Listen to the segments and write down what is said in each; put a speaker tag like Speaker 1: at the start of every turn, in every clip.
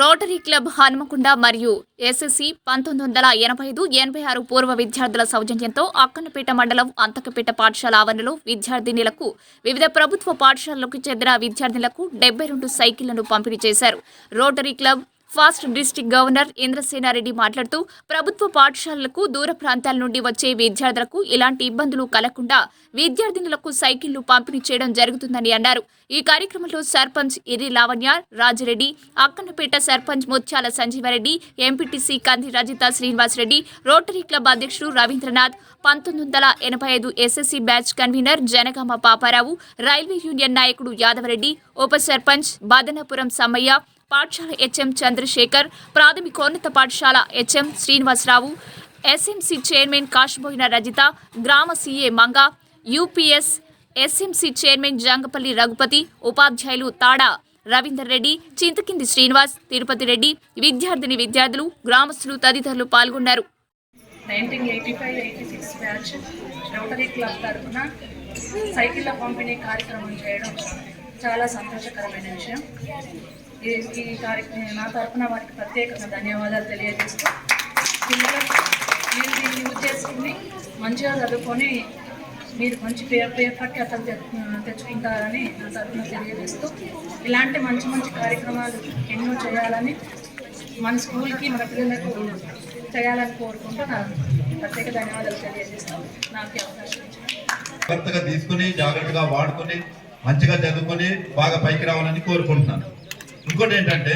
Speaker 1: Rotary club Hanumakonda మరియు SSC పంతొమ్మిది వందల ఎనభై ఐదు ఎనభై ఆరు పూర్వ విద్యార్థుల సౌజన్యంతో అక్కన్నపేట మండలం అంతకపేట పాఠశాల ఆవరణలో విద్యార్థినిలకు వివిధ ప్రభుత్వ పాఠశాలలకు చెందిన విద్యార్థినులకు డెబ్బై రెండు సైకిళ్ళను పంపిణీ చేశారు. Rotary club past district governor Indrasenareddy మాట్లాడుతూ ప్రభుత్వ పాఠశాలలకు దూర ప్రాంతాల నుండి వచ్చే విద్యార్థులకు ఇలాంటి ఇబ్బందులు కలగకుండా విద్యార్థినులకు సైకిళ్ళు పంపిణీ చేయడం జరుగుతుందని అన్నారు. ఈ కార్యక్రమంలో సర్పంచ్ ఇరి లావణ్య రాజిరెడ్డి అక్కన్నపేట సర్పంచ్ ముత్యాల సంజీవారెడ్డి ఎంపీటీసీ కంది రజిత శ్రీనివాసరెడ్డి రోటరీ క్లబ్ అధ్యక్షుడు రవీంద్రనాథ్ పంతొమ్మిది వందల ఎనభై ఐదు SSC batch convener Janagama Paparao railway union నాయకుడు యాదవరెడ్డి ఉప సర్పంచ్ బాదనపురం సమ్మయ్య పాఠశాల హెచ్ఎం చంద్రశేఖర్ ప్రాథమికోన్నత పాఠశాల HM Srinivasarao SMC chairman కాశబోయిన Rajitha గ్రామ CA Manga UPS SMC chairman Jangapalli Raghupathi ఉపాధ్యాయులు తాడా రవీందర్ రెడ్డి చింతకింది శ్రీనివాస్ తిరుపతి రెడ్డి విద్యార్థిని విద్యార్థులు గ్రామస్తులు తదితరులు పాల్గొన్నారు.
Speaker 2: రోటరీ క్లబ్ తరఫున సైకిళ్ళ పంపిణీ కార్యక్రమం చేయడం చాలా సంతోషకరమైన విషయం. ఈ ఈ కార్యక్రమం నా తరఫున వారికి ప్రత్యేకంగా ధన్యవాదాలు తెలియజేస్తూ పిల్లలకు మీరు దీన్ని యూజ్ చేసుకుని మంచిగా చదువుకొని మీరు మంచి పేరు పేరు ప్రఖ్యాతలు తె- తెచ్చుకుంటారని నా తరఫున తెలియజేస్తూ ఇలాంటి మంచి మంచి కార్యక్రమాలు ఎన్నో చేయాలని మన స్కూల్కి మన పిల్లలకు చేయాలని కోరుకుంటూ నా ప్రత్యేక ధన్యవాదాలు తెలియజేస్తాను నాకు అవకాశం
Speaker 3: జాగ్రత్తగా తీసుకుని జాగ్రత్తగా వాడుకొని మంచిగా చదువుకొని బాగా పైకి రావాలని కోరుకుంటున్నాను. ఇంకోటి ఏంటంటే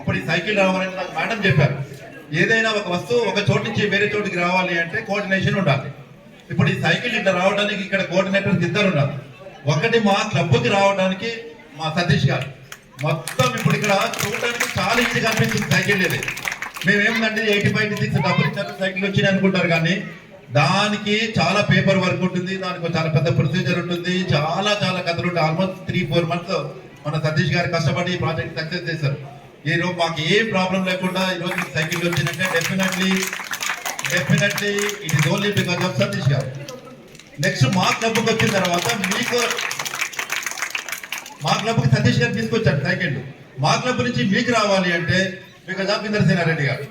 Speaker 3: ఇప్పుడు ఈ సైకిల్ రావాలని నాకు మేడం చెప్పారు ఏదైనా ఒక వస్తువు ఒక చోటు నుంచి వేరే చోటుకి రావాలి అంటే కోఆర్డినేషన్ ఉండాలి. ఇప్పుడు ఈ సైకిల్ ఇట్లా రావడానికి ఇక్కడ కోఆర్డినేటర్స్ ఇద్దరు ఉన్నారు. ఒకటి మా క్లబ్కి రావడానికి మా సతీష్ గారు. మొత్తం ఇప్పుడు ఇక్కడ చూడడానికి చాలా ఈజీగా అనిపిస్తుంది సైకిల్ ఇది మేమేమంటే ఎయిటీ ఫైవ్ సిక్స్ డబ్బులు ఇచ్చారు సైకిల్ వచ్చింది అనుకుంటారు కానీ దానికి చాలా పేపర్ వర్క్ ఉంటుంది దానికి చాలా పెద్ద ప్రొసీజర్ ఉంటుంది చాలా చాలా కథలు ఉంటాయి. ఆల్మోస్ట్ త్రీ ఫోర్ మంత్స్ మన సతీష్ గారు కష్టపడి ఈ ప్రాజెక్ట్ సక్సెస్ చేశారు. ఈ రోజు మాకు ఏ ప్రాబ్లం లేకుండా ఈ రోజు సైకిల్ వచ్చిందంటే definitely definitely it is only because of Satish గారు. నెక్స్ట్ మా క్లబ్కి వచ్చిన తర్వాత మీకు మా క్లబ్కి సతీష్ గారు తీసుకొచ్చారు సైకిల్. మా క్లబ్ నుంచి మీకు రావాలి అంటే బికాస్ ఆఫ్ ఇంద్రసేనారెడ్డి గారు.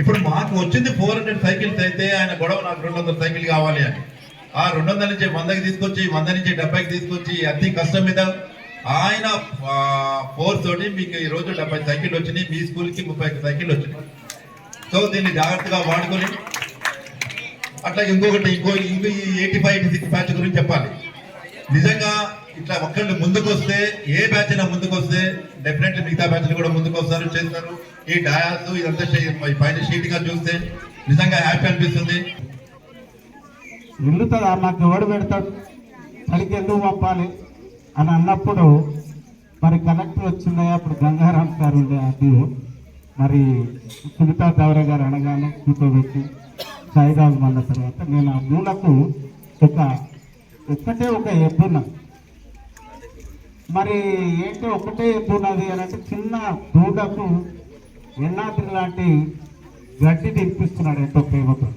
Speaker 3: ఇప్పుడు మాకు వచ్చింది ఫోర్ హండ్రెడ్ సైకిల్స్ అయితే ఆయన గొడవ నాకు రెండు వందల సైకిల్ కావాలి అని. ఆ రెండు వందల నుంచి వందకి తీసుకొచ్చి వంద నుంచి డెబ్బైకి తీసుకొచ్చి అతి కష్టం మీద ఆయన ఫోర్స్ తోటి మీకు ఈ రోజు డెబ్బై సైకిల్ వచ్చినాయి. మీ స్కూల్కి ముప్పై సైకిల్ వచ్చినాయి. సో దీన్ని జాగ్రత్తగా వాడుకొని అట్లా ఇంకొకటి ఇంకో ఇంకో ఈ eighty five eighty six batch గురించి చెప్పాలి. నిజంగా ఇట్లా ఒక్కళ్ళు ముందుకు వస్తే ఏ బ్యాచ్ అయినా ముందుకు వస్తే డెఫినెట్లీ మిగతా బ్యాచ్లు కూడా ముందుకు వస్తారు చేస్తారు. ఈ డయాస్ ఇదంతా పైన షీట్గా చూస్తే నిజంగా హ్యాపీ అనిపిస్తుంది.
Speaker 4: నిండుతుందా? నాకు ఎవడు పెడతాడు? చలికి ఎందుకు పంపాలి? అని అన్నప్పుడు మరి కలెక్టర్ వచ్చిందయ్యా అప్పుడు గంగారాం సార్ ఉండే అది మరి సునీతా దౌరే గారు అనగానే కూర్చోబెట్టి సాయిరాజు మన్న తర్వాత నేను ఆ మూలకు ఒక ఒక్కటే ఒక ఎద్దున్నా. మరి ఏంటి ఒకటే ఎద్దున్నది అని అంటే చిన్న దూడకు ఎన్నాటి లాంటి గడ్డి తినిపిస్తున్నాడు ఎంతో ప్రేమతో.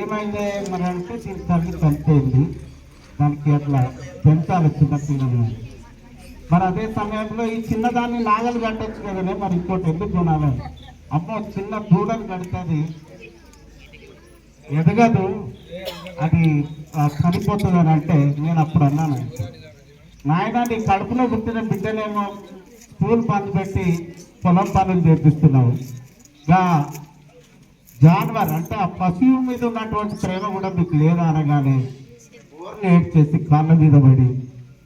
Speaker 4: ఏమైంది మరి అంటే దీని తల్లి చనిపోయింది దానికి అట్లా పెంచాలి చిన్న పిల్లలు మరి అదే సమయంలో ఈ చిన్నదాన్ని నాగలు కట్టచ్చు కదనే మరి ఇంకోటి ఎందుకు కొనాలి? అమ్మో చిన్న దూడలు కడుతుంది ఎదగదు. అది సరిపోతుంది చనిపోతుంది అని అంటే నేను అప్పుడు అన్నాను. నాయన నీ కడుపులో పుట్టిన బిడ్డనేమో స్కూల్ పని పెట్టి పొలం పనులు చేపిస్తున్నావు. జాన్వర్ అంటే ఆ పశువు మీద ఉన్నటువంటి ప్రేమ కూడా మీకు లేదా అనగానే ఊరిని ఏడ్చేసి కాళ్ళ మీద పడి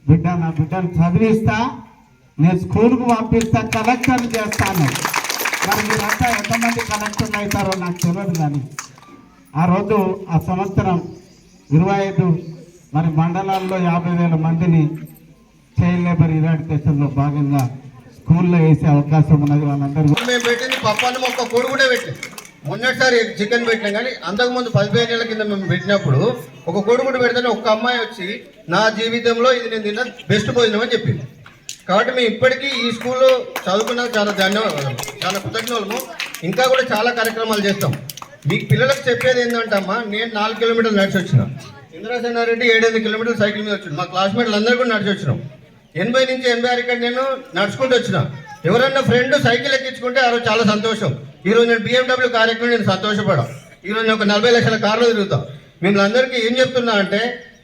Speaker 4: బిడ్డ నా బిడ్డను చదివిస్తా నేను స్కూల్కు పంపిస్తా కలెక్టర్ చేస్తాను. మరి మీరంతా ఎంతమంది కలెక్టర్లు అవుతారో నాకు తెలియదు కానీ ఆ రోజు ఆ సంవత్సరం ఇరవై ఐదు మరి మండలాల్లో యాభై వేల మందిని చైల్డ్ లేబర్ ఇరాడికేషన్లో భాగంగా స్కూల్లో వేసే అవకాశం ఉన్నది వాళ్ళందరూ.
Speaker 5: మేము పెట్టింది పప్పాన్ని ఒక్క కూడా పెట్టింది మొన్నటిసారి చికెన్ పెట్టినాం కానీ అంతకుముందు పదిహేను ఏళ్ళ కింద మేము పెట్టినప్పుడు ఒక కొడుకుడు పెడితేనే ఒక్క అమ్మాయి వచ్చి నా జీవితంలో ఇది నేను తిన్న బెస్ట్ భోజనం అని చెప్పింది. కాబట్టి మేము ఇప్పటికీ ఈ స్కూల్లో చదువుకున్న చాలా ధన్యవాదాలు. చాలా కృతజ్ఞతలు ఇంకా కూడా చాలా కార్యక్రమాలు చేస్తాం. మీకు పిల్లలకు చెప్పేది ఏంటంటే అమ్మా నేను నాలుగు కిలోమీటర్లు నడిచి వచ్చిన. ఇంద్రసేనారెడ్డి ఏడెనిమిది కిలోమీటర్లు సైకిల్ మీద వచ్చింది మా క్లాస్మేట్లు అందరూ కూడా నడిచి వచ్చినాం. ఎనభై నుంచి ఎనభై ఆరు ఇక్కడ నేను నడుచుకుంటూ వచ్చిన. ఎవరన్నా ఫ్రెండ్ సైకిల్ ఎక్కించుకుంటే ఆ రోజు చాలా సంతోషం. ఈరోజు నేను బిఎండబ్ల్యూ కార్యక్రమం నేను సంతోషపడా ఈ రోజు నేను ఒక నలభై లక్షల కార్లు తిరుగుతాం. మిమ్మల్ని అందరికీ ఏం చెప్తున్నా అంటే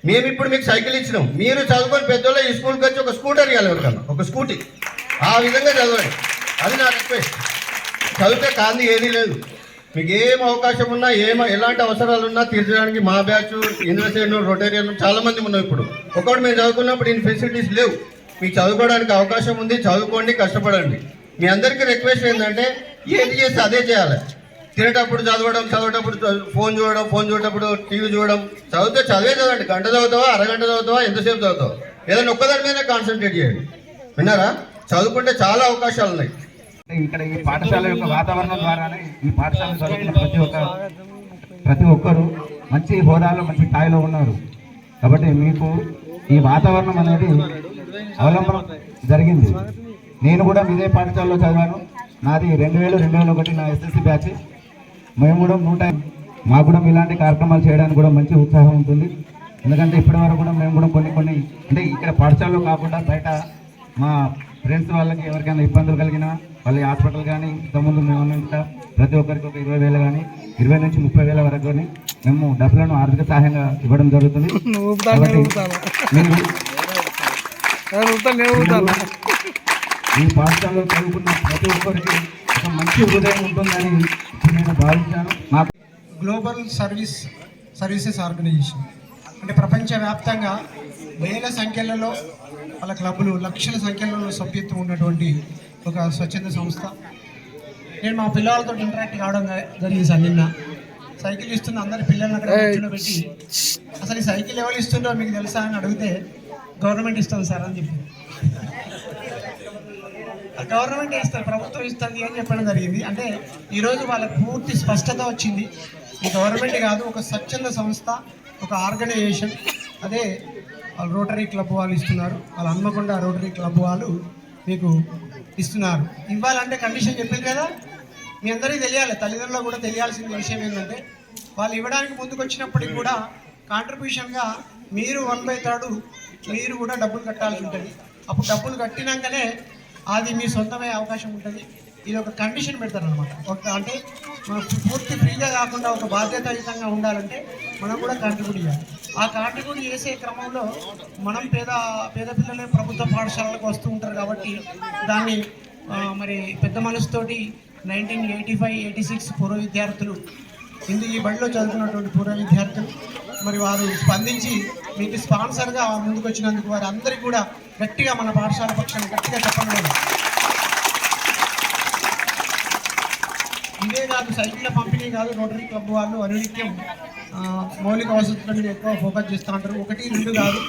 Speaker 5: మేము ఇప్పుడు మీకు సైకిల్ ఇచ్చినాం. మీరు చదువుకొని పెద్దోళ్ళ ఈ స్కూల్కి వచ్చి ఒక స్కూటర్ ఇవ్వాలి ఎవరికన్నా. ఒక స్కూటీ ఆ విధంగా చదవండి. అది నా రిక్వెస్ట్ చదివితే కాంది ఏదీ లేదు. మీకు ఏం అవకాశం ఉన్నా ఏం ఎలాంటి అవసరాలు ఉన్నా తీర్చడానికి మా బ్యాచ్ యూనివర్సిటీ రొటేరియన్ చాలా మంది ఉన్నాం ఇప్పుడు. ఒకటి మేము చదువుకున్నప్పుడు ఇన్ ఫెసిలిటీస్ లేవు. మీకు చదువుకోవడానికి అవకాశం ఉంది చదువుకోండి కష్టపడండి. మీ అందరికీ రిక్వెస్ట్ ఏంటంటే ఏది చేస్తే అదే చేయాలి. తినేటప్పుడు చదవడం చదివేటప్పుడు చదువు- ఫోన్ చూడడం ఫోన్ చూడటప్పుడు టీవీ చూడడం. చదివితే చదివే చదవండి. గంట చదువుతావా అరగంట చదువుతావా ఎంతసేపు చదువుతావు? ఏదైనా ఒక్కదాని మీద కాన్సన్ట్రేట్ చేయండి. విన్నారా? చదువుకుంటే చాలా అవకాశాలు ఉన్నాయి.
Speaker 4: ఇక్కడ ఈ పాఠశాల యొక్క వాతావరణం ద్వారానే ఈ పాఠశాల చదువుతున్న ప్రతి ఒక్క ప్రతి ఒక్కరు మంచి హోదాలో మంచి స్థాయిలో ఉన్నారు. కాబట్టి మీకు ఈ వాతావరణం అనేది అవలంబనం జరిగింది. నేను కూడా ఇదే పాఠశాలలో చదివాను. నాది రెండు వేలు రెండు వేల ఒకటి నా ఎస్ఎస్సి బ్యాచ్ మేము కూడా నూట మాకు కూడా ఇలాంటి కార్యక్రమాలు చేయడానికి కూడా మంచి ఉత్సాహం ఉంటుంది. ఎందుకంటే ఇప్పటి వరకు కూడా మేము కూడా కొన్ని కొన్ని అంటే ఇక్కడ పాఠశాలలో కాకుండా బయట మా ఫ్రెండ్స్ వాళ్ళకి ఎవరికైనా ఇబ్బందులు కలిగినా వాళ్ళ హాస్పిటల్ కానీ ఇంతకుముందు మేము ఉన్నంత ప్రతి ఒక్కరికి ఒక ఇరవై వేలు కానీ ఇరవై నుంచి ముప్పై వేల వరకు కానీ మేము డబ్బులను ఆర్థిక సహాయంగా ఇవ్వడం జరుగుతుంది. మీరు ఈ పాఠశాలలో చదువుకున్న ప్రతి ఒక్కరికి ఒక మంచి హృదయం ఉంటుందని నేను భావించాను. నాకు
Speaker 6: గ్లోబల్ సర్వీస్ సర్వీసెస్ ఆర్గనైజేషన్ అంటే ప్రపంచవ్యాప్తంగా వేల సంఖ్యలలో వాళ్ళ క్లబ్లు లక్షల సంఖ్యలలో సభ్యత్వం ఉన్నటువంటి ఒక స్వచ్ఛంద సంస్థ. నేను మా పిల్లలతో ఇంటరాక్ట్ కావడం జరిగింది సార్ నిన్న. సైకిల్ ఇస్తున్న అందరి పిల్లల్ని అక్కడ కూర్చోబెట్టి అసలు ఈ సైకిల్ ఎవరు ఇస్తుండో మీకు తెలుసా అని అడిగితే గవర్నమెంట్ ఇస్తుంది సార్ అని చెప్పి గవర్నమెంట్ ఇస్తారు ప్రభుత్వం ఇస్తుంది అని చెప్పడం జరిగింది. అంటే ఈరోజు వాళ్ళకి పూర్తి స్పష్టత వచ్చింది. ఈ గవర్నమెంట్ కాదు ఒక స్వచ్ఛంద సంస్థ ఒక ఆర్గనైజేషన్. అదే వాళ్ళు రోటరీ క్లబ్ వాళ్ళు ఇస్తున్నారు. వాళ్ళు హన్మకొండ రోటరీ క్లబ్ వాళ్ళు మీకు ఇస్తున్నారు. ఇవ్వాలంటే కండిషన్ చెప్పింది కదా. మీ అందరికీ తెలియాలి తల్లిదండ్రులు కూడా తెలియాల్సిన విషయం ఏంటంటే వాళ్ళు ఇవ్వడానికి ముందుకు వచ్చినప్పటికి కూడా కాంట్రిబ్యూషన్గా మీరు వన్ బై థర్డ్ మీరు కూడా డబ్బులు కట్టాల్సి ఉంటుంది. అప్పుడు డబ్బులు కట్టినాకనే అది మీ సొంతమయ్యే అవకాశం ఉంటుంది. ఇది ఒక కండిషన్ పెడతారు అనమాట ఒక అంటే మనం పూర్తి ఫ్రీగా కాకుండా ఒక బాధ్యతాయుతంగా ఉండాలంటే మనం కూడా కాంట్రిబ్యూట్ చేయాలి. ఆ కాంట్రిబ్యూట్ చేసే క్రమంలో మనం పేద పేద పిల్లలే ప్రభుత్వ పాఠశాలలకు వస్తూ ఉంటారు కాబట్టి దాన్ని మరి పెద్ద మనసుతోటి nineteen eighty five eighty six పూర్వ విద్యార్థులు ఇందు ఈ బడిలో చదువుతున్నటువంటి పూర్వ విద్యార్థులు మరి వారు స్పందించి మీకు స్పాన్సర్గా ముందుకు వచ్చినందుకు వారు అందరికీ కూడా గట్టిగా మన పాఠశాల పక్షాన్ని గట్టిగా చెప్పండి. ఇదే కాదు సైకిళ్ళ పంపిణీ కాదు రోటరీ క్లబ్ వాళ్ళు అనునిత్యం మౌలిక వసతుల మీద ఎక్కువ ఫోకస్ చేస్తూ ఉంటారు. ఒకటి రెండు కాదు.